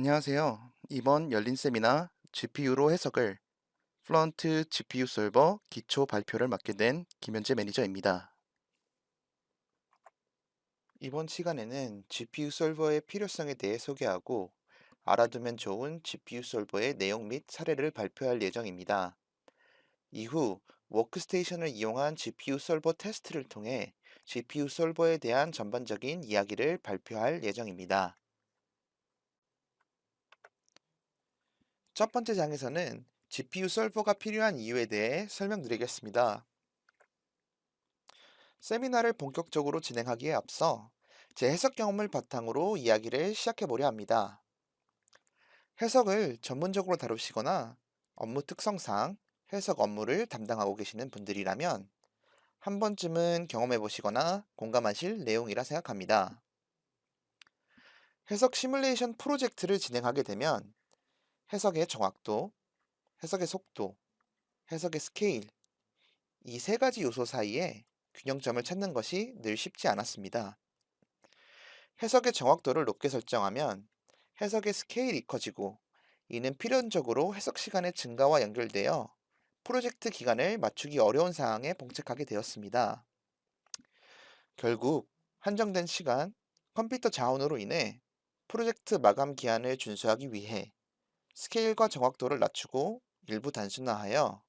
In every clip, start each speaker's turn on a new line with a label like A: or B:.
A: 안녕하세요. 이번 열린 세미나 GPU로 해석을 플런트 GPU 솔버 기초 발표를 맡게 된 김현재 매니저입니다. 이번 시간에는 GPU 솔버의 필요성에 대해 소개하고 알아두면 좋은 GPU 솔버의 내용 및 사례를 발표할 예정입니다. 이후 워크스테이션을 이용한 GPU 솔버 테스트를 통해 GPU 솔버에 대한 전반적인 이야기를 발표할 예정입니다. 첫 번째 장에서는 GPU 솔버가 필요한 이유에 대해 설명드리겠습니다. 세미나를 본격적으로 진행하기에 앞서 제 해석 경험을 바탕으로 이야기를 시작해 보려 합니다. 해석을 전문적으로 다루시거나 업무 특성상 해석 업무를 담당하고 계시는 분들이라면 한 번쯤은 경험해 보시거나 공감하실 내용이라 생각합니다. 해석 시뮬레이션 프로젝트를 진행하게 되면 해석의 정확도, 해석의 속도, 해석의 스케일, 이 세 가지 요소 사이에 균형점을 찾는 것이 늘 쉽지 않았습니다. 해석의 정확도를 높게 설정하면 해석의 스케일이 커지고 이는 필연적으로 해석 시간의 증가와 연결되어 프로젝트 기간을 맞추기 어려운 상황에 봉착하게 되었습니다. 결국 한정된 시간, 컴퓨터 자원으로 인해 프로젝트 마감 기한을 준수하기 위해 스케일과 정확도를 낮추고 일부 단순화하여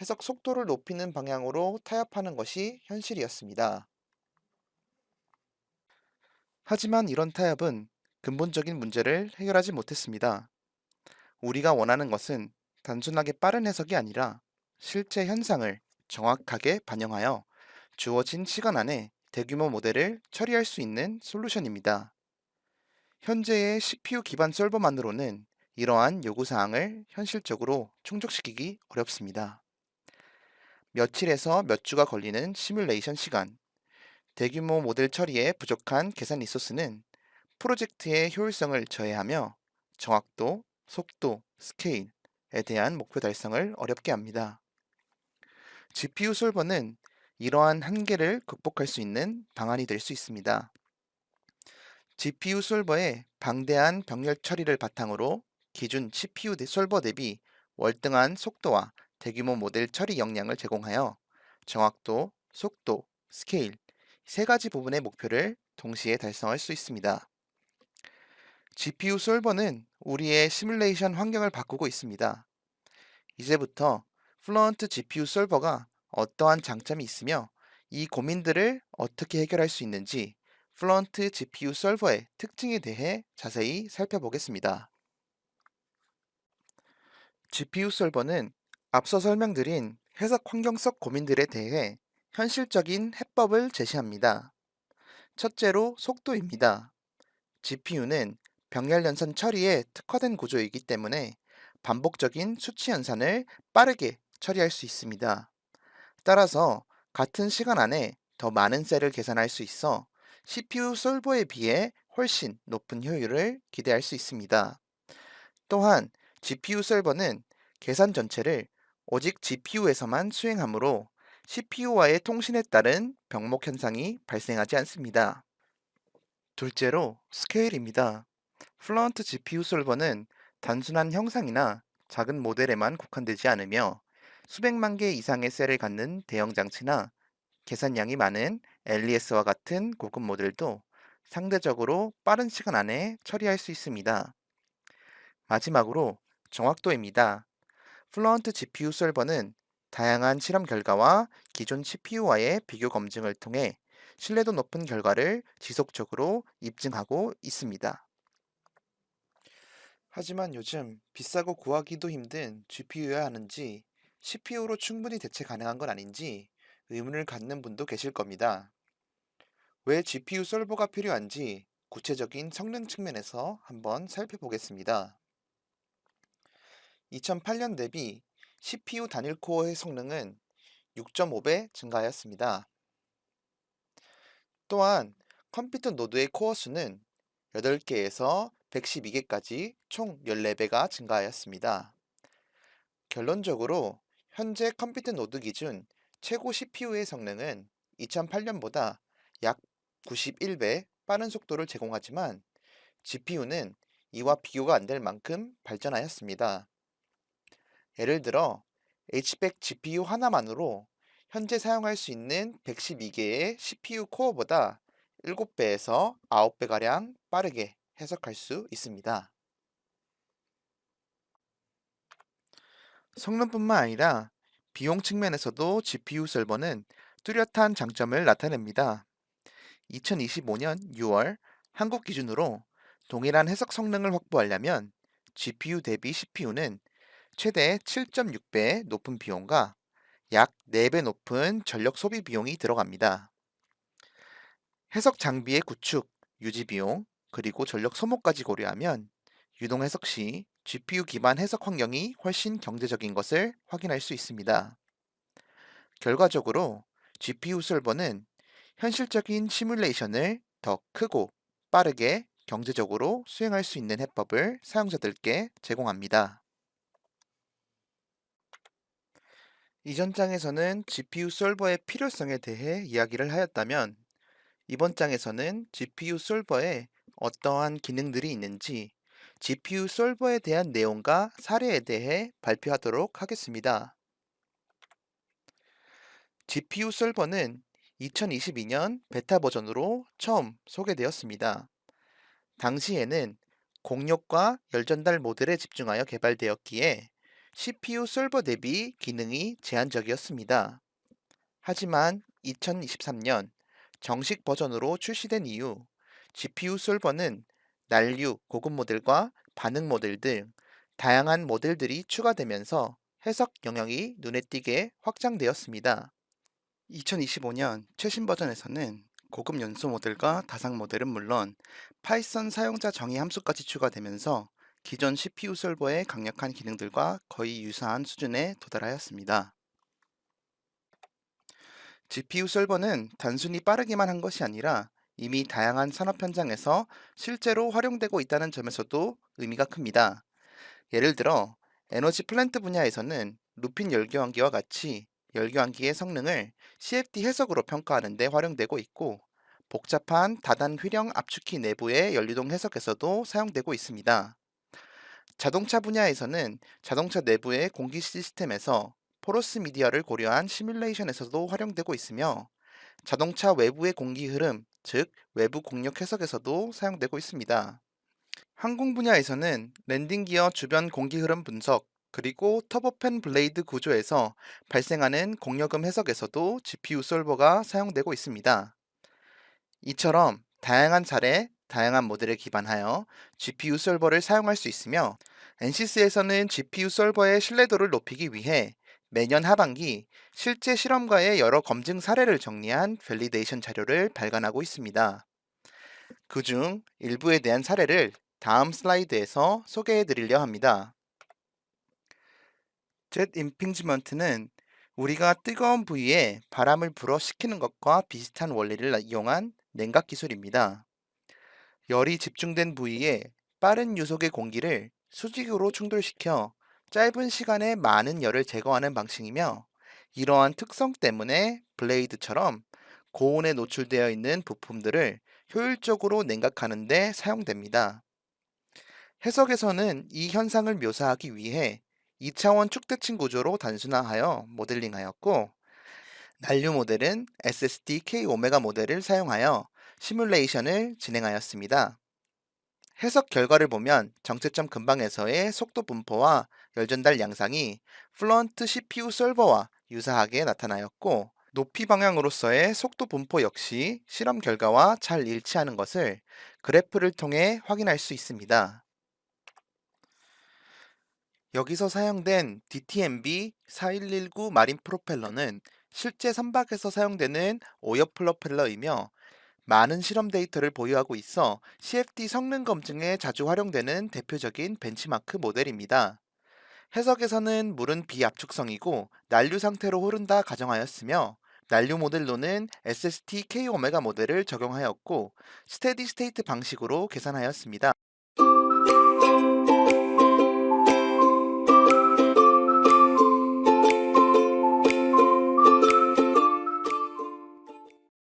A: 해석 속도를 높이는 방향으로 타협하는 것이 현실이었습니다. 하지만 이런 타협은 근본적인 문제를 해결하지 못했습니다. 우리가 원하는 것은 단순하게 빠른 해석이 아니라 실제 현상을 정확하게 반영하여 주어진 시간 안에 대규모 모델을 처리할 수 있는 솔루션입니다. 현재의 CPU 기반 솔버만으로는 이러한 요구사항을 현실적으로 충족시키기 어렵습니다. 며칠에서 몇 주가 걸리는 시뮬레이션 시간, 대규모 모델 처리에 부족한 계산 리소스는 프로젝트의 효율성을 저해하며 정확도, 속도, 스케일에 대한 목표 달성을 어렵게 합니다. GPU 솔버는 이러한 한계를 극복할 수 있는 방안이 될 수 있습니다. GPU 솔버의 방대한 병렬 처리를 바탕으로 기준 CPU 솔버 대비 월등한 속도와 대규모 모델 처리 역량을 제공하여 정확도, 속도, 스케일 세 가지 부분의 목표를 동시에 달성할 수 있습니다. GPU 솔버는 우리의 시뮬레이션 환경을 바꾸고 있습니다. 이제부터 플루언트 GPU 솔버가 어떠한 장점이 있으며 이 고민들을 어떻게 해결할 수 있는지 플루언트 GPU 솔버의 특징에 대해 자세히 살펴보겠습니다. GPU 솔버는 앞서 설명드린 해석 환경 속 고민들에 대해 현실적인 해법을 제시합니다. 첫째로 속도입니다. GPU는 병렬 연산 처리에 특화된 구조이기 때문에 반복적인 수치 연산을 빠르게 처리할 수 있습니다. 따라서 같은 시간 안에 더 많은 셀을 계산할 수 있어 CPU 솔버에 비해 훨씬 높은 효율을 기대할 수 있습니다. 또한 GPU 솔버는 계산 전체를 오직 GPU에서만 수행하므로 CPU와의 통신에 따른 병목 현상이 발생하지 않습니다. 둘째로 스케일입니다. 플런트 GPU 솔버는 단순한 형상이나 작은 모델에만 국한되지 않으며 수백만 개 이상의 셀을 갖는 대형 장치나 계산량이 많은 LES와 같은 고급 모델도 상대적으로 빠른 시간 안에 처리할 수 있습니다. 마지막으로 정확도입니다. 플루언트 GPU 솔버는 다양한 실험 결과와 기존 CPU와의 비교 검증을 통해 신뢰도 높은 결과를 지속적으로 입증하고 있습니다. 하지만 요즘 비싸고 구하기도 힘든 GPU여야 하는지 CPU로 충분히 대체 가능한 건 아닌지 의문을 갖는 분도 계실 겁니다. 왜 GPU 솔버가 필요한지 구체적인 성능 측면에서 한번 살펴보겠습니다. 2008년 대비 CPU 단일 코어의 성능은 6.5배 증가하였습니다. 또한 컴퓨터 노드의 코어 수는 8개에서 112개까지 총 14배가 증가하였습니다. 결론적으로 현재 컴퓨터 노드 기준 최고 CPU의 성능은 2008년보다 약 91배 빠른 속도를 제공하지만 GPU는 이와 비교가 안 될 만큼 발전하였습니다. 예를 들어 H100 GPU 하나만으로 현재 사용할 수 있는 112개의 CPU 코어보다 7배에서 9배가량 빠르게 해석할 수 있습니다. 성능뿐만 아니라 비용 측면에서도 GPU 설버는 뚜렷한 장점을 나타냅니다. 2025년 6월 한국 기준으로 동일한 해석 성능을 확보하려면 GPU 대비 CPU는 최대 7.6배 높은 비용과 약 4배 높은 전력 소비 비용이 들어갑니다. 해석 장비의 구축, 유지 비용, 그리고 전력 소모까지 고려하면 유동 해석 시 GPU 기반 해석 환경이 훨씬 경제적인 것을 확인할 수 있습니다. 결과적으로 GPU 설버는 현실적인 시뮬레이션을 더 크고 빠르게 경제적으로 수행할 수 있는 해법을 사용자들께 제공합니다. 이전 장에서는 GPU 솔버의 필요성에 대해 이야기를 하였다면 이번 장에서는 GPU 솔버에 어떠한 기능들이 있는지 GPU 솔버에 대한 내용과 사례에 대해 발표하도록 하겠습니다. GPU 솔버는 2022년 베타 버전으로 처음 소개되었습니다. 당시에는 공력과 열전달 모델에 집중하여 개발되었기에 CPU 솔버 대비 기능이 제한적이었습니다. 하지만 2023년 정식 버전으로 출시된 이후 GPU 솔버는 난류, 고급 모델과 반응 모델 등 다양한 모델들이 추가되면서 해석 영역이 눈에 띄게 확장되었습니다. 2025년 최신 버전에서는 고급 연소 모델과 다상 모델은 물론 파이썬 사용자 정의 함수까지 추가되면서 기존 CPU 솔버의 강력한 기능들과 거의 유사한 수준에 도달하였습니다. GPU 솔버는 단순히 빠르기만 한 것이 아니라 이미 다양한 산업 현장에서 실제로 활용되고 있다는 점에서도 의미가 큽니다. 예를 들어 에너지 플랜트 분야에서는 루핀 열교환기와 같이 열교환기의 성능을 CFD 해석으로 평가하는 데 활용되고 있고 복잡한 다단 휘령 압축기 내부의 연료동 해석에서도 사용되고 있습니다. 자동차 분야에서는 자동차 내부의 공기 시스템에서 포로스 미디어를 고려한 시뮬레이션에서도 활용되고 있으며 자동차 외부의 공기 흐름, 즉 외부 공력 해석에서도 사용되고 있습니다. 항공 분야에서는 랜딩 기어 주변 공기 흐름 분석, 그리고 터보팬 블레이드 구조에서 발생하는 공력음 해석에서도 GPU 솔버가 사용되고 있습니다. 이처럼 다양한 사례, 다양한 모델에 기반하여 GPU 솔버를 사용할 수 있으며 NCS에서는 GPU 솔버의 신뢰도를 높이기 위해 매년 하반기 실제 실험과의 여러 검증 사례를 정리한 밸리데이션 자료를 발간하고 있습니다. 그 중 일부에 대한 사례를 다음 슬라이드에서 소개해 드리려 합니다. 젯 임핑지먼트는 우리가 뜨거운 부위에 바람을 불어 식히는 것과 비슷한 원리를 이용한 냉각 기술입니다. 열이 집중된 부위에 빠른 유속의 공기를 수직으로 충돌시켜 짧은 시간에 많은 열을 제거하는 방식이며 이러한 특성 때문에 블레이드처럼 고온에 노출되어 있는 부품들을 효율적으로 냉각하는 데 사용됩니다. 해석에서는 이 현상을 묘사하기 위해 2차원 축대칭 구조로 단순화하여 모델링하였고 난류 모델은 SSD K 오메가 모델을 사용하여 시뮬레이션을 진행하였습니다. 해석 결과를 보면 정체점 근방에서의 속도 분포와 열전달 양상이 플런트 CPU 솔버와 유사하게 나타나였고 높이 방향으로서의 속도 분포 역시 실험 결과와 잘 일치하는 것을 그래프를 통해 확인할 수 있습니다. 여기서 사용된 DTMB 4119 마린 프로펠러는 실제 선박에서 사용되는 오역 프로펠러이며 많은 실험 데이터를 보유하고 있어 CFD 성능 검증에 자주 활용되는 대표적인 벤치마크 모델입니다. 해석에서는 물은 비압축성이고 난류 상태로 흐른다 가정하였으며 난류 모델로는 SST K 오메가 모델을 적용하였고 스테디 스테이트 방식으로 계산하였습니다.